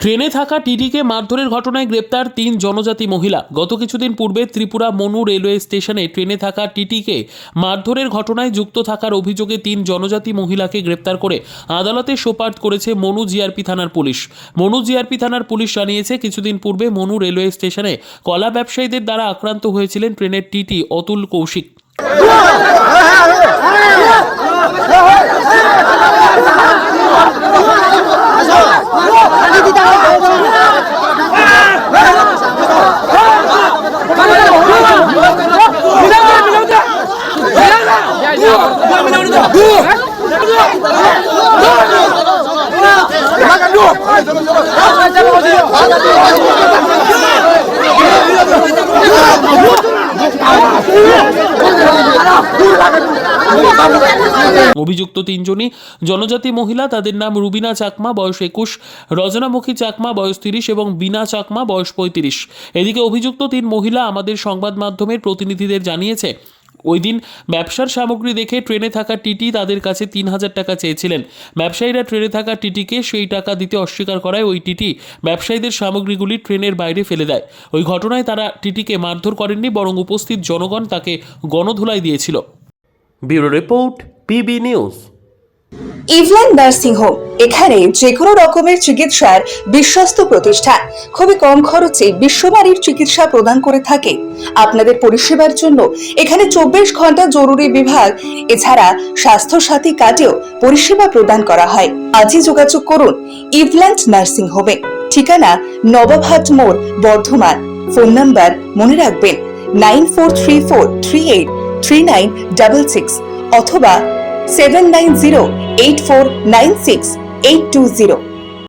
ট্রেনে থাকা টিটিকে মারধরের ঘটনায় গ্রেপ্তার তিন জনজাতি মহিলা। গত কিছুদিন পূর্বে ত্রিপুরা মনু রেলওয়ে স্টেশনে ট্রেনে থাকা টিটিকে মারধরের ঘটনায় যুক্ত থাকার অভিযোগে তিন জনজাতি মহিলাকে গ্রেপ্তার করে আদালতে সোপার্দ করেছে মনু জিআরপি থানার পুলিশ। মনু জিআরপি থানার পুলিশ জানিয়েছে, কিছুদিন পূর্বে মনু রেলওয়ে স্টেশনে কলা ব্যবসায়ীদের দ্বারা আক্রান্ত হয়েছিলেন ট্রেনের TT Atul Kaushik. Jangan dulu. Jangan dulu. Jangan dulu. অভিযুক্ত তিনজনই জনজাতি মহিলা, তাদের নাম রুবিনা চাকমা, বয়স একুশ, রজনামুখী চাকমা, বয়স তিরিশ এবং বিনা চাকমা, বয়স পঁয়ত্রিশ। এদিকে অভিযুক্ত তিন মহিলা আমাদের সংবাদ মাধ্যমের প্রতিনিধিদের জানিয়েছে, ওই দিন ব্যবসার সামগ্রী দেখে ট্রেনে থাকা টিটি তাদের কাছে তিন হাজার টাকা চেয়েছিলেন। ব্যবসায়ীরা ট্রেনে থাকা টিটিকে সেই টাকা দিতে অস্বীকার করায় ওই টিটি ব্যবসায়ীদের সামগ্রীগুলি ট্রেনের বাইরে ফেলে দেয়। ওই ঘটনায় তারা টিটিকে মারধর করেননি, বরং উপস্থিত জনগণ তাকে গণধুলাই দিয়েছিল। Bureau report PB news. ইভল্যান্ড nursing home এখানে যে কোনো রকমের চিকিৎসার বিশ্বস্ত প্রতিষ্ঠান। খুবই কম খরচে বিশ্বমানের চিকিৎসা প্রদান করে থাকে। আপনাদের পরিষেবার জন্য এখানে চব্বিশ ঘণ্টা জরুরি বিভাগ, এছাড়া স্বাস্থ্য সাথী কার্ডেও পরিষেবা প্রদান করা হয়। আজই যোগাযোগ করুন ইভল্যান্ড নার্সিং হোমে ঠিকানা নবাবহাট মোড়, বর্ধমান। ফোন নাম্বার মনে রাখবেন, nine four three four three eight three nine double six অথবা seven nine zero eight four nine six eight two zero